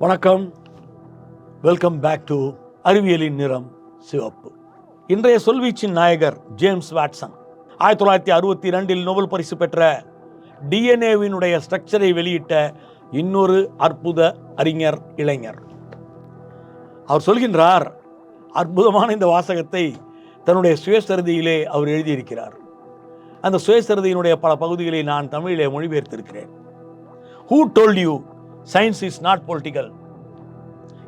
வணக்கம். Welcome back to அறிவியலின் நிறம் சிவப்பு. இன்றைய சொல்வீச்சின் நாயகர் ஜேம்ஸ் வாட்சன். ஆயிரத்தி தொள்ளாயிரத்தி அறுபத்தி இரண்டில் நோபல் பரிசு பெற்ற டிஎன்ஏவினுடைய ஸ்ட்ரக்சரை வெளியிட்ட இன்னொரு அற்புத அறிஞர் இளைஞர். அவர் சொல்கின்றார் அற்புதமான இந்த வாசகத்தை தன்னுடைய சுயசரிதியிலே அவர் எழுதியிருக்கிறார். அந்த சுயசரிதியினுடைய பல பகுதிகளை நான் தமிழிலே மொழிபெயர்த்திருக்கிறேன். Who told you science is not political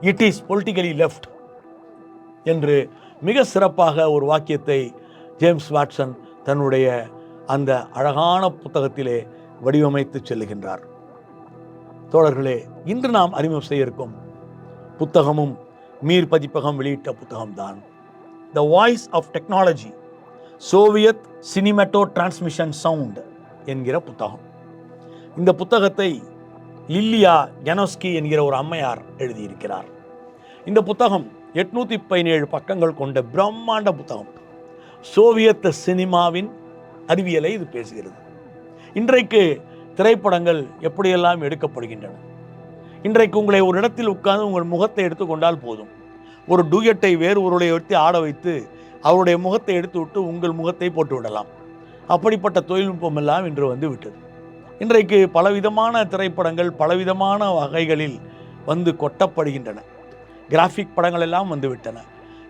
it is politically left என்று மிக சிறப்பாக ஒரு வாக்கியத்தை ஜேம்ஸ் வாட்சன் தன்னுடைய அந்த அழகான புத்தகத்திலே வடிவமைத்து செல்லுகின்றார் தோழர்களே இன்று நாம் அறிமுகம் செய்ய இருக்கும் புத்தகமும் மீர் பதிப்பகம் வெளியிட்ட புத்தகம்தான். The voice of technology Soviet cinemato transmission sound என்கிற புத்தகம். இந்த புத்தகத்தை லில்லியா கெனோஸ்கி என்கிற ஒரு அம்மையார் எழுதியிருக்கிறார். இந்த புத்தகம் எட்நூற்றி பதினேழு பக்கங்கள் கொண்ட பிரம்மாண்ட புத்தகம். சோவியத் சினிமாவின் அறிவியலை இது பேசுகிறது. இன்றைக்கு திரைப்படங்கள் எப்படியெல்லாம் எடுக்கப்படுகின்றன? இன்றைக்கு உங்களை ஒரு இடத்தில் உட்கார்ந்து உங்கள் முகத்தை எடுத்துக்கொண்டால் போதும். ஒரு டூயட்டை வேறு ஒருவரை எடுத்து ஆட வைத்து அவருடைய முகத்தை எடுத்து விட்டு உங்கள் முகத்தை போட்டு விடலாம் அப்படிப்பட்ட தொழில்நுட்பம் எல்லாம் இன்று வந்து விட்டது. இன்றைக்கு பலவிதமான திரைப்படங்கள் பலவிதமான வகைகளில் வந்து கொட்டப்படுகின்றன. கிராஃபிக் படங்கள் எல்லாம் வந்துவிட்டன.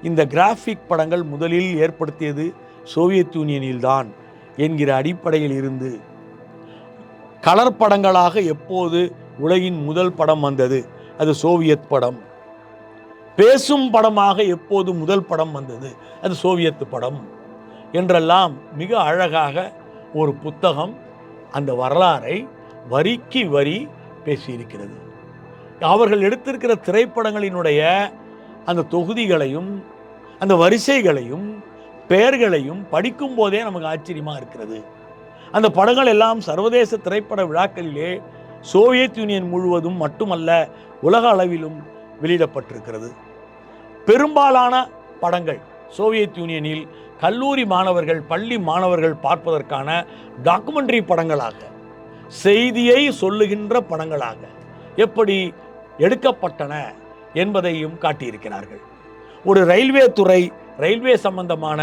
இந்த கிராஃபிக் படங்கள் முதலில் ஏற்படுத்தியது சோவியத் யூனியனில்தான் என்கிற அடிப்படையில் இருந்து கலர் படங்களாக எப்போது உலகின் முதல் படம் வந்தது? அது சோவியத் படம். பேசும் படமாக எப்போது முதல் படம் வந்தது? அது சோவியத் படம். என்றெல்லாம் மிக அழகாக ஒரு புத்தகம் அந்த வரலாறை வரிக்கு வரி பேசியிருக்கிறது. அவர்கள் எடுத்திருக்கிற திரைப்படங்களினுடைய அந்த தொகுதிகளையும் அந்த வரிசைகளையும் பெயர்களையும் படிக்கும் போதே நமக்கு ஆச்சரியமாக இருக்கிறது. அந்த படங்கள் எல்லாம் சர்வதேச திரைப்பட விழாக்களிலே சோவியத் யூனியன் முழுவதும் மட்டுமல்ல உலக அளவிலும் வெளியிடப்பட்டிருக்கிறது. பெரும்பாலான படங்கள் சோவியத் யூனியனில் கல்லூரி மாணவர்கள் பள்ளி மாணவர்கள் பார்ப்பதற்கான டாக்குமெண்ட்ரி படங்களாக செய்தியை சொல்லுகின்ற படங்களாக எப்படி எடுக்கப்பட்டன என்பதையும் காட்டியிருக்கிறார்கள். ஒரு ரயில்வே துறை ரயில்வே சம்பந்தமான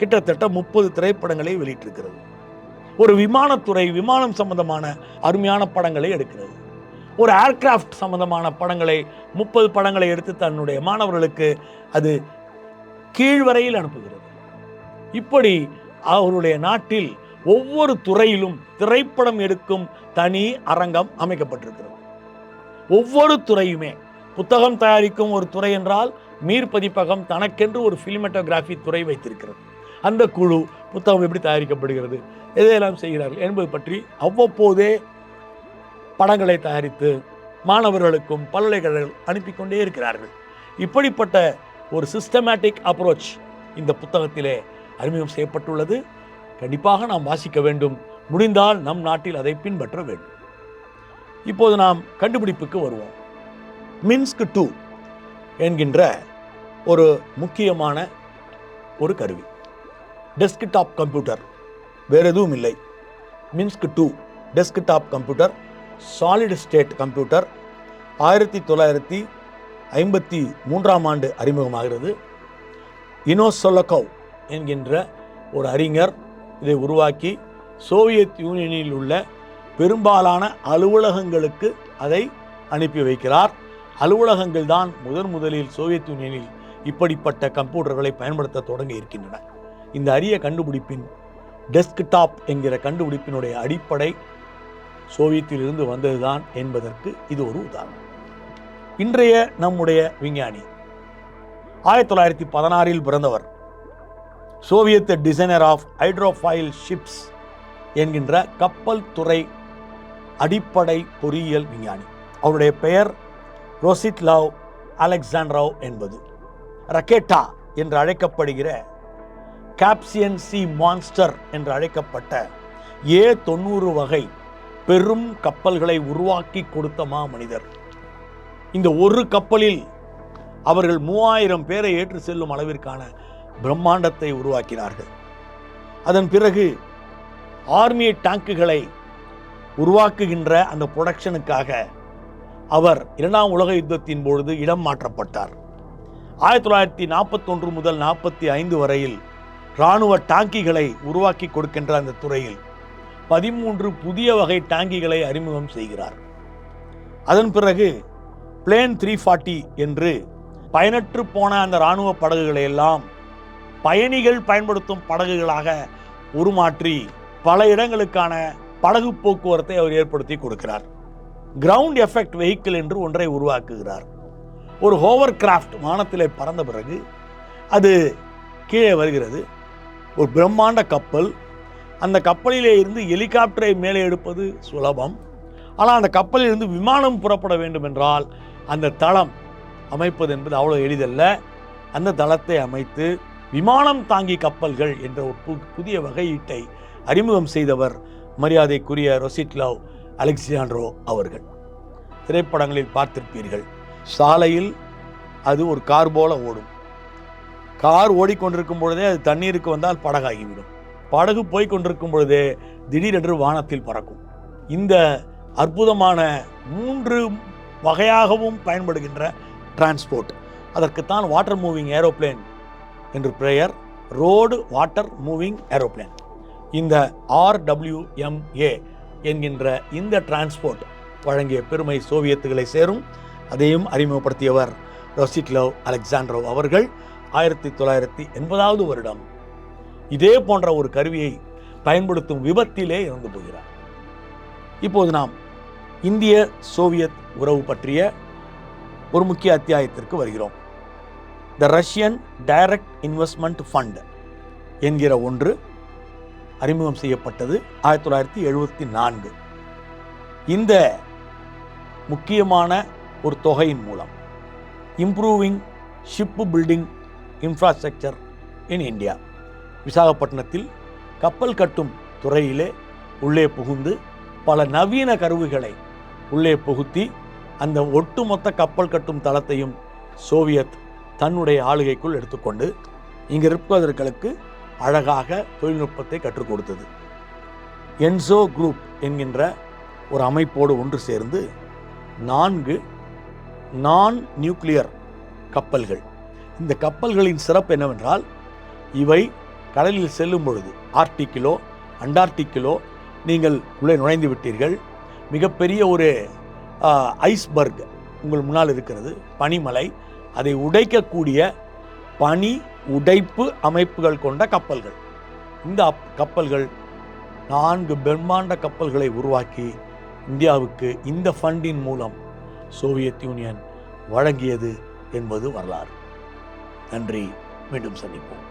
கிட்டத்தட்ட முப்பது திரைப்படங்களை வெளியிட்டிருக்கிறது. ஒரு விமானத்துறை விமானம் சம்பந்தமான அருமையான படங்களை எடுக்கிறது. ஒரு ஏர்கிராஃப்ட் சம்பந்தமான படங்களை முப்பது படங்களை எடுத்து தன்னுடைய மாணவர்களுக்கு அது கீழ்வரையில் அனுப்புகிறது. இப்படி அவருடைய நாட்டில் ஒவ்வொரு துறையிலும் திரைப்படம் எடுக்கும் தனி அரங்கம் அமைக்கப்பட்டிருக்கிறது. ஒவ்வொரு துறையுமே புத்தகம் தயாரிக்கும் ஒரு துறை என்றால் மீர் பதிப்பகம் தனக்கென்று ஒரு ஃபிலிமெட்டோகிராஃபி துறை வைத்திருக்கிறது. அந்த குழு புத்தகம் எப்படி தயாரிக்கப்படுகிறது எதையெல்லாம் செய்கிறார்கள் என்பது பற்றி அவ்வப்போதே படங்களை தயாரித்து மாணவர்களுக்கும் பல்கலைக்கழகங்கள் அனுப்பி கொண்டே இருக்கிறார்கள். இப்படிப்பட்ட ஒரு சிஸ்டமேட்டிக் அப்ரோச் இந்த புத்தகத்திலே அறிமுகம் செய்யப்பட்டுள்ளது. கண்டிப்பாக நாம் வாசிக்க வேண்டும். முடிந்தால் நம் நாட்டில் அதை பின்பற்ற வேண்டும். இப்போது நாம் கண்டுபிடிப்புக்கு வருவோம். மின்ஸ்க் டூ என்கின்ற ஒரு முக்கியமான ஒரு கருவி. Desktop computer. வேறு எதுவும் இல்லை. Minsk two desktop computer. Solid state computer. ஆயிரத்தி தொள்ளாயிரத்தி ஐம்பத்தி மூன்றாம் ஆண்டு அறிமுகமாகிறது. இனோசொலகவ் என்கின்ற ஒரு அறிஞர் இதை உருவாக்கி சோவியத் யூனியனில் உள்ள பெரும்பாலான அலுவலகங்களுக்கு அதை அனுப்பி வைக்கிறார். அலுவலகங்கள் தான் முதன் முதலில் சோவியத் யூனியனில் இப்படிப்பட்ட கம்ப்யூட்டர்களை பயன்படுத்த தொடங்கி இருக்கின்றன. இந்த அரிய கண்டுபிடிப்பின் டெஸ்க்டாப் என்கிற கண்டுபிடிப்பினுடைய அடிப்படை சோவியத்திலிருந்து வந்ததுதான் என்பதற்கு இது ஒரு உதாரணம். இன்றைய நம்முடைய விஞ்ஞானி ஆயிரத்தி தொள்ளாயிரத்தி பதினாறில் பிறந்தவர் Soviet designer of hydrofoil ships என்கின்ற கப்பல் துறை அடிப்படை பொறியியல் விஞ்ஞானி. அவருடைய பெயர் ரோசிட்லாவ் அலெக்சாண்ட்ராவ் என்பது. ரக்கேட்டா என்று அழைக்கப்படுகிற கேப்சியன் சி மான்ஸ்டர் என்று அழைக்கப்பட்ட ஏ தொண்ணூறு வகை பெரும் கப்பல்களை உருவாக்கி கொடுத்த மா மனிதர் இந்த ஒரு கப்பலில் அவர்கள் மூவாயிரம் பேரை ஏற்று செல்லும் அளவிற்கான பிரம்மாண்டத்தை உருவாக்கினார்கள். அதன் பிறகு ஆர்மி டேங்குகளை உருவாக்குகின்ற அந்த புரொடக்ஷனுக்காக அவர் இரண்டாம் உலக யுத்தத்தின் பொழுது இடம் மாற்றப்பட்டார். ஆயிரத்தி தொள்ளாயிரத்தி நாற்பத்தொன்று முதல் நாற்பத்தி ஐந்து வரையில் இராணுவ டாங்கிகளை உருவாக்கி கொடுக்கின்ற அந்த துறையில் பதிமூன்று புதிய வகை டாங்கிகளை அறிமுகம் செய்கிறார். அதன் பிறகு பிளேன் த்ரீ ஃபார்ட்டி என்று பயனற்று போன அந்த இராணுவ படகுகளை எல்லாம் பயணிகள் பயன்படுத்தும் படகுகளாக உருமாற்றி பல இடங்களுக்கான படகு போக்குவரத்தை அவர் ஏற்படுத்தி கொடுக்கிறார். கிரவுண்ட் எஃபெக்ட் வெஹிக்கிள் என்று ஒன்றை உருவாக்குகிறார். ஒரு ஹோவர் கிராஃப்ட் வானத்திலே பறந்த பிறகு அது கீழே வருகிறது. ஒரு பிரம்மாண்ட கப்பல். அந்த கப்பலிலே இருந்து ஹெலிகாப்டரை மேலே எடுப்பது சுலபம். ஆனால் அந்த கப்பலில் இருந்து விமானம் புறப்பட வேண்டும் என்றால் அந்த தளம் அமைப்பது என்பது அவ்வளோ எளிதல்ல. அந்த தளத்தை அமைத்து விமானம் தாங்கி கப்பல்கள் என்ற ஒரு பு- புதிய வகையீட்டை அறிமுகம் செய்தவர் மரியாதைக்குரிய ரொசிட்லாவ் அலெக்சாண்ட்ரோ அவர்கள். திரைப்படங்களில் பார்த்திருப்பீர்கள். சாலையில் அது ஒரு கார் போல ஓடும். கார் ஓடிக்கொண்டிருக்கும் பொழுதே அது தண்ணீருக்கு வந்தால் படகாகிவிடும். படகு போய் கொண்டிருக்கும் பொழுதே திடீரென்று வானத்தில் பறக்கும். இந்த அற்புதமான மூன்று வகையாகவும் பயன்படுகின்ற டிரான்ஸ்போர்ட். அதற்குத்தான் வாட்டர் மூவிங் ஏரோப்ளேன் என்று பெயர் ரோடு வாட்டர் மூவிங் ஏரோப்ளேன். இந்த ஆர்டபிள்யூஎம்ஏ என்கின்ற இந்த டிரான்ஸ்போர்ட் வழங்கிய பெருமை சோவியத்துகளை சேரும் அதையும் அறிமுகப்படுத்தியவர் ரொசிக்லவ் அலெக்சாண்ட்ரோ அவர்கள் ஆயிரத்தி தொள்ளாயிரத்தி எண்பதாவது வருடம். இதே போன்ற ஒரு கருவியை பயன்படுத்தும் விபத்திலே இறந்து போகிறார். இப்போது நாம் இந்திய சோவியத் உறவு பற்றிய ஒரு முக்கிய அத்தியாயத்திற்கு வருகிறோம். The Russian direct investment fund என்கிற ஒன்று அறிமுகம் செய்யப்பட்டது ஆயிரத்தி தொள்ளாயிரத்தி எழுபத்தி நான்கு. இந்த முக்கியமான ஒரு தொகையின் மூலம் improving ship building infrastructure in India விசாகப்பட்டினத்தில் கப்பல் கட்டும் துறையிலே உள்ளே புகுந்து பல நவீன கருவிகளை உள்ளே புகுத்தி அந்த ஒட்டுமொத்த கப்பல் கட்டும் தளத்தையும் சோவியத் தன்னுடைய ஆளுகைக்குள் எடுத்துக்கொண்டு இங்கு இருப்பவர்களுக்கு அழகாக தொழில்நுட்பத்தை கற்றுக் கொடுத்தது. என்சோ குரூப் என்கின்ற ஒரு அமைப்போடு ஒன்று சேர்ந்து நான்கு நான் நியூக்ளியர் கப்பல்கள். இந்த கப்பல்களின் சிறப்பு என்னவென்றால் இவை கடலில் செல்லும் பொழுது ஆர்டிக்கிலோ அண்டார்டிக்கிலோ நீங்கள் உள்ளே நுழைந்து விட்டீர்கள். மிகப்பெரிய ஒரு ஐஸ்பர்க் உங்கள் முன்னால் இருக்கிறது. பனிமலை அதை உடைக்கக்கூடிய பனி உடைப்பு அமைப்புகள் கொண்ட கப்பல்கள். இந்த கப்பல்கள் நான்கு பிரம்மாண்ட கப்பல்களை உருவாக்கி இந்தியாவுக்கு இந்த ஃபண்டின் மூலம் சோவியத் யூனியன் வழங்கியது என்பது வரலாறு. நன்றி. மீண்டும் சந்திப்போம்.